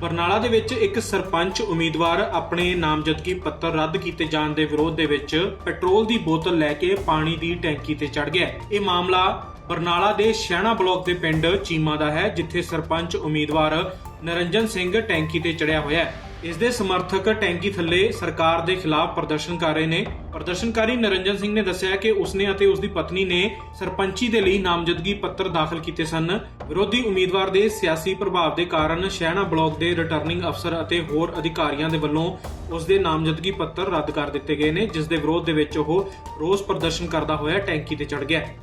ਬਰਨਾਲਾ ਦੇ ਵਿੱਚ ਇੱਕ ਸਰਪੰਚ ਉਮੀਦਵਾਰ ਆਪਣੇ ਨਾਮਜ਼ਦਗੀ ਪੱਤਰ ਰੱਦ ਕੀਤੇ ਜਾਣ ਦੇ ਵਿਰੋਧ ਦੇ ਵਿੱਚ ਪੈਟਰੋਲ ਦੀ ਬੋਤਲ ਲੈ ਕੇ ਪਾਣੀ ਦੀ ਟੈਂਕੀ ਤੇ ਚੜ ਗਿਆ ਇਹ ਮਾਮਲਾ ਬਰਨਾਲਾ ਦੇ ਸ਼ਹਿਣਾ ਬਲਾਕ ਦੇ ਪਿੰਡ ਚੀਮਾ ਦਾ ਹੈ, ਜਿੱਥੇ ਸਰਪੰਚ ਉਮੀਦਵਾਰ ਨਰਿੰਜਨ ਸਿੰਘ ਟੈਂਕੀ ਤੇ ਚੜਿਆ ਹੋਇਆ ਹੈ। ਇਸ ਦੇ ਸਮਰਥਕ ਟੈਂਕੀ ਥੱਲੇ ਸਰਕਾਰ ਦੇ ਖਿਲਾਫ ਪ੍ਰਦਰਸ਼ਨ ਕਰ ਰਹੇ ਨੇ। ਪ੍ਰਦਰਸ਼ਨਕਾਰੀ ਨਰਿੰਜਨ ਸਿੰਘ ਨੇ ਦੱਸਿਆ ਕਿ ਉਸਨੇ ਅਤੇ ਉਸ ਪਤਨੀ ਨੇ ਸਰਪੰਚੀ ਦੇ ਲਈ ਨਾਮਜ਼ਦਗੀ ਪੱਤਰ ਦਾਖਲ ਕੀਤੇ ਸਨ। ਵਿਰੋਧੀ ਉਮੀਦਵਾਰ ਦੇ ਸਿਆਸੀ ਪ੍ਰਭਾਵ ਦੇ ਕਾਰਨ ਸ਼ਹਿਣਾ ਬਲਾਕ ਦੇ ਰਿਟਰਨਿੰਗ ਅਫਸਰ ਅਤੇ ਹੋਰ ਅਧਿਕਾਰੀਆਂ ਦੇ ਵੱਲੋਂ ਉਸ ਦੇ ਨਾਮਜ਼ਦਗੀ ਪੱਤਰ ਰੱਦ ਕਰ ਦਿੱਤੇ ਗਏ ਨੇ, ਜਿਸ ਦੇ ਵਿਰੋਧ ਦੇ ਵਿੱਚ ਉਹ ਰੋਸ ਪ੍ਰਦਰਸ਼ਨ ਕਰਦਾ ਹੋਇਆ ਟੈਂਕੀ ਤੇ ਚੜ ਗਿਆ। ਹੈ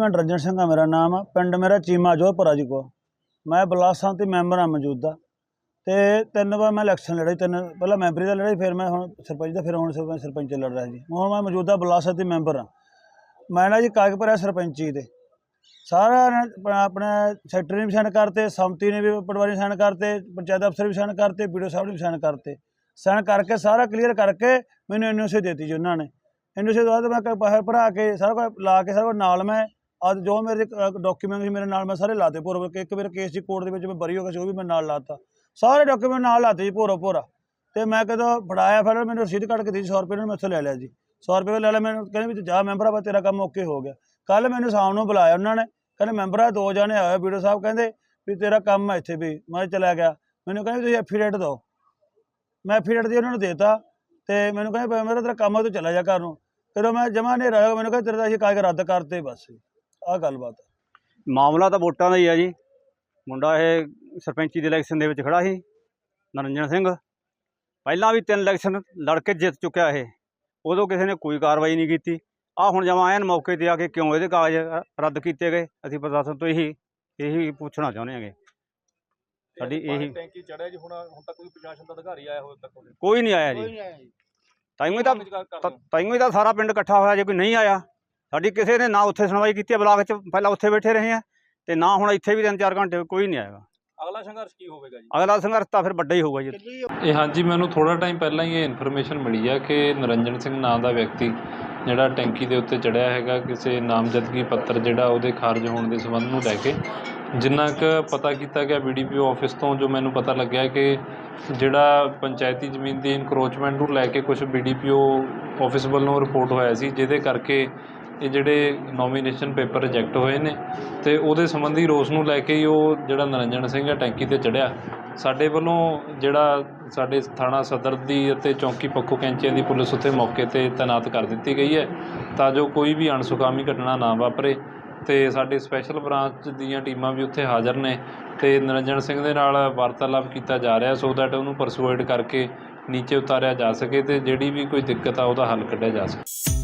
ਮੈਂ ਰੰਜਨ ਸਿੰਘ ਆ, ਮੇਰਾ ਨਾਮ ਪਿੰਡ ਮੇਰਾ ਚੀਮਾ ਜੋਧਪੁਰਾ ਜੀ ਕੋ। ਮੈਂ ਬਲਾਕ ਸੰਮਤੀ ਮੈਂਬਰ ਆ ਮੌਜੂਦਾ। ਤੇ ਤਿੰਨ ਵਾਰ ਮੈਂ ਇਲੈਕਸ਼ਨ ਲੜੀ, ਤਿੰਨ ਪਹਿਲਾਂ ਮੈਂਬਰੀ ਦਾ ਲੜਾਈ, ਫਿਰ ਮੈਂ ਹੁਣ ਸਰਪੰਚ ਦਾ, ਫਿਰ ਹੁਣ ਸਰਪੰਚ ਸਰਪੰਚ ਲੜ ਰਿਹਾ ਜੀ। ਹੁਣ ਮੈਂ ਮੌਜੂਦਾ ਬਲਾਕ ਸੰਮਤੀ ਮੈਂਬਰ ਹਾਂ। ਮੈਂ ਨਾ ਜੀ ਕਾਗਜ਼ ਭਰਿਆ ਸਰਪੰਚੀ ਦੇ। ਸਾਰਾ ਨੇ ਆਪਣਾ- ਸੈਕਟਰੀ ਨੇ ਵੀ ਸਾਈਨ ਕਰਤੇ, ਸੰਮਤੀ ਨੇ ਵੀ ਪਟਵਾਰੀ ਸਾਈਨ ਕਰਤੇ, ਪੰਚਾਇਤ ਅਫਸਰ ਵੀ ਸਾਈਨ ਕਰਤੇ ਵੀਡੀਓ ਸਾਹਿਬ ਨੇ ਵੀ ਸਾਈਨ ਕਰਤੇ। ਸਾਈਨ ਕਰਕੇ ਸਾਰਾ ਕਲੀਅਰ ਕਰਕੇ ਮੈਨੂੰ ਐਨਓਸੀ ਦਿੱਤੀ ਜੀ ਉਹਨਾਂ ਨੇ। ਐਨਓਸੀ ਤੋਂ ਬਾਅਦ ਮੈਂ ਕ- ਪੈਸੇ ਭਰਾ ਕੇ ਸਾਰਾ ਕੁਝ ਲਾ ਕੇ, ਸਾਰਾ ਕੁਝ ਨਾਲ ਮੈਂ ਅੱਜ ਜੋ ਮੇਰੇ ਡਾਕੂਮੈਂਟ ਸੀ ਮੇਰੇ ਨਾਲ ਮੈਂ ਸਾਰੇ ਲਾਤੇ। ਭੋਰ ਕੇ ਇੱਕ ਮੇਰੇ ਕੇਸ ਦੀ ਕੋਰਟ ਦੇ ਵਿੱਚ ਮੈਂ ਬਰੀ ਹੋ ਗਿਆ ਸੀ ਉਹ ਵੀ ਮੈਂ ਨਾਲ ਲਾਤਾ। ਸਾਰੇ ਡਾਕੂਮੈਂਟ ਨਾਲ ਲਾਤੇ ਜੀ, ਭੋਰੋ ਭੋਰਾ। ਤੇ ਮੈਂ ਕਦੋਂ ਫੜਾਇਆ ਫਿਰ, ਮੈਨੂੰ ਰਸੀਦ ਕੱਢ ਕੇ ਦਿੱਤੀ 100 ਰੁਪਏ ਨਾਲ ਮੈਂ ਉੱਥੇ ਲੈ ਲਿਆ ਜੀ। 100 ਰੁਪਏ ਲੈ ਲਿਆ, ਮੈਨੂੰ ਕਹਿੰਦੇ ਵੀ ਤੂੰ ਜਾ ਮੈਂਬਰ ਆ ਬਸ ਤੇਰਾ ਕੰਮ ਓਕੇ ਹੋ ਗਿਆ। ਕੱਲ ਮੈਨੂੰ ਸ਼ਾਮ ਨੂੰ ਬੁਲਾਇਆ ਉਹਨਾਂ ਨੇ, ਕਹਿੰਦੇ ਮੈਂਬਰ ਆ, ਦੋ ਜਣੇ ਆਏ ਵੀਡੀਓ ਸਾਹਿਬ ਕਹਿੰਦੇ ਵੀ ਤੇਰਾ ਕੰਮ ਹੈ ਇੱਥੇ ਵੀ। ਮੈਂ ਚਲਾ ਗਿਆ। ਮੈਨੂੰ ਕਹਿੰਦੇ ਤੁਸੀਂ ਐਫੀਡੇਟ ਦਿਓ। ਮੈਂ ਐਫੀਡੇਟ ਦੀ ਉਹਨਾਂ ਨੂੰ ਦੇਤਾ ਤੇ ਮੈਨੂੰ ਕਹਿੰਦੇ ਮੇਰਾ ਤੇਰਾ ਕੰਮ ਹੈ ਤੂੰ ਚਲਾ ਜਾ ਘਰ ਨੂੰ। ਜਦੋਂ ਮੈਂ ਜਮਾ ਨਹੀਂ ਰਿਹਾ, ਮੈਨੂੰ ਕਹਿੰਦੇ ਤੇਰਾ ਅਸੀਂ ਕਾਗਜ਼ ਰੱਦ ਕਰਤੇ ਬਸ। ਆਹ ਗੱਲਬਾਤ ਮਾਮਲਾ ਤਾਂ ਵੋਟਾਂ ਦਾ ਹੀ ਆ ਜੀ। ਮੁੰਡਾ ਇਹ ਸਰਪੰਚੀ ਦੇ ਇਲੈਕਸ਼ਨ ਦੇ ਵਿੱਚ ਖੜਾ ਸੀ ਨਰਿੰਜਨ ਸਿੰਘ। ਪਹਿਲਾਂ ਵੀ ਤਿੰਨ ਇਲੈਕਸ਼ਨ ਲੜ ਕੇ ਜਿੱਤ ਚੁੱਕਿਆ ਇਹ। ਉਦੋਂ ਕਿਸੇ ਨੇ ਕੋਈ ਕਾਰਵਾਈ ਨਹੀਂ ਕੀਤੀ। ਆ ਹੁਣ ਜਮਾਂ ਐਨ ਮੌਕੇ ਤੇ ਆ ਕੇ ਕਿਉਂ ਇਹਦੇ ਕਾਗਜ਼ ਰੱਦ ਕੀਤੇ ਗਏ? ਅਸੀਂ ਪ੍ਰਸ਼ਾਸਨ ਤੋਂ ਇਹੀ ਇਹੀ ਪੁੱਛਣਾ ਚਾਹੁੰਦੇ ਹਾਂਗੇ। ਸਾਡੀ ਇਹੀ ਟੈਂਕੀ ਚੜਿਆ ਜੀ ਹੁਣ ਹੁਣ ਤੱਕ ਕੋਈ ਪ੍ਰਸ਼ਾਸਨ ਦਾ ਅਧਿਕਾਰੀ ਆਇਆ ਹੋਇਆ ਤੱਕ ਉਹਦੇ। ਕੋਈ ਨਹੀਂ ਆਇਆ ਜੀ। ਤਾਈਓ ਤਾਂ ਤਾਈਓ ਹੀ ਤਾਂ ਸਾਰਾ ਪਿੰਡ ਇਕੱਠਾ ਹੋਇਆ ਜੇ ਕੋਈ ਨਹੀਂ ਆਇਆ। ਸਾਡੀ ਕਿਸੇ ਨੇ ਨਾ ਉੱਥੇ ਸੁਣਵਾਈ ਕੀਤੀ ਹੈ ਬਲਾਕ 'ਚ ਪਹਿਲਾਂ ਉੱਥੇ ਬੈਠੇ ਰਹੇ ਆ ਤੇ ਨਾ ਹੁਣ ਇੱਥੇ ਵੀ ਤਿੰਨ ਚਾਰ ਘੰਟੇ ਕੋਈ ਨਹੀਂ ਆਏਗਾ। ਅਗਲਾ ਸੰਘਰਸ਼ ਕੀ ਹੋਵੇਗਾ ਜੀ? ਅਗਲਾ ਸੰਘਰਸ਼ ਤਾਂ ਫਿਰ ਵੱਡਾ ਹੀ ਹੋਊਗਾ ਜੀ। ਇਹ ਹਾਂਜੀ ਮੈਨੂੰ ਥੋੜਾ ਟਾਈਮ ਪਹਿਲਾਂ ਹੀ ਇਹ ਇਨਫੋਰਮੇਸ਼ਨ ਮਿਲੀ ਹੈ ਕਿ ਨਰਿੰਜਨ ਸਿੰਘ ਨਾਂ ਦਾ ਵਿਅਕਤੀ ਜਿਹੜਾ ਟੈਂਕੀ ਦੇ ਉੱਤੇ ਚੜਿਆ ਹੈਗਾ ਕਿਸੇ ਨਾਮਜ਼ਦਗੀ ਪੱਤਰ ਜਿਹੜਾ ਉਹਦੇ ਖਾਰਜ ਹੋਣ ਦੇ ਸੰਬੰਧ ਨੂੰ ਲੈ ਕੇ ਜਿੰਨਾ ਕੁ ਪਤਾ ਕੀਤਾ ਗਿਆ ਬੀਡੀਪੀਓ ਆਫਿਸ ਤੋਂ ਜੋ ਮੈਨੂੰ ਪਤਾ ਲੱਗਿਆ ਕਿ ਜਿਹੜਾ ਪੰਚਾਇਤੀ ਜ਼ਮੀਨ ਦੀ ਇਨਕਰੋਚਮੈਂਟ ਨੂੰ ਲੈ ਕੇ ਕੁਝ ਬੀਡੀਪੀਓ ਆਫਿਸ ਵੱਲੋਂ ਰਿਪੋਰਟ ਹੋਇਆ ਸੀ ਜਿਹਦੇ ਕਰਕੇ ਇਹ ਜਿਹੜੇ ਨੋਮੀਨੇਸ਼ਨ ਪੇਪਰ ਰਿਜੈਕਟ ਹੋਏ ਨੇ ਤੇ ਉਹਦੇ ਸੰਬੰਧੀ ਰੋਸ ਨੂੰ ਲੈ ਕੇ ਹੀ ਉਹ ਜਿਹੜਾ ਨਰਿੰਜਨ ਸਿੰਘ ਹੈ ਟੈਂਕੀ ਤੇ ਚੜਿਆ। ਸਾਡੇ ਵੱਲੋਂ ਜਿਹੜਾ ਸਾਡੇ ਥਾਣਾ ਸਦਰ ਦੀ ਅਤੇ ਚੌਂਕੀ ਪੱਖੋ ਕੈਂਚੀਆਂ ਦੀ ਪੁਲਿਸ ਉੱਥੇ ਮੌਕੇ ਤੇ ਤਾਇਨਾਤ ਕਰ ਦਿੱਤੀ ਗਈ ਹੈ ਤਾਂ ਜੋ ਕੋਈ ਵੀ ਅਣਸੁਖਾਮੀ ਘਟਨਾ ਨਾ ਵਾਪਰੇ ਤੇ ਸਾਡੇ ਸਪੈਸ਼ਲ ਬ੍ਰਾਂਚ ਦੀਆਂ ਟੀਮਾਂ ਵੀ ਉੱਥੇ ਹਾਜ਼ਰ ਨੇ ਤੇ ਨਰਿੰਜਨ ਸਿੰਘ ਦੇ ਨਾਲ ਵਾਰਤਾਲਾਪ ਕੀਤਾ ਜਾ ਰਿਹਾ ਸੋ ਦੈਟ ਉਹਨੂੰ ਪਰਸੂਏਡ ਕਰਕੇ ਨੀਚੇ ਉਤਾਰਿਆ ਜਾ ਸਕੇ ਤੇ ਜਿਹੜੀ ਵੀ ਕੋਈ ਦਿੱਕਤ ਆ ਉਹਦਾ ਹੱਲ ਕੱਢਿਆ ਜਾ ਸਕੇ।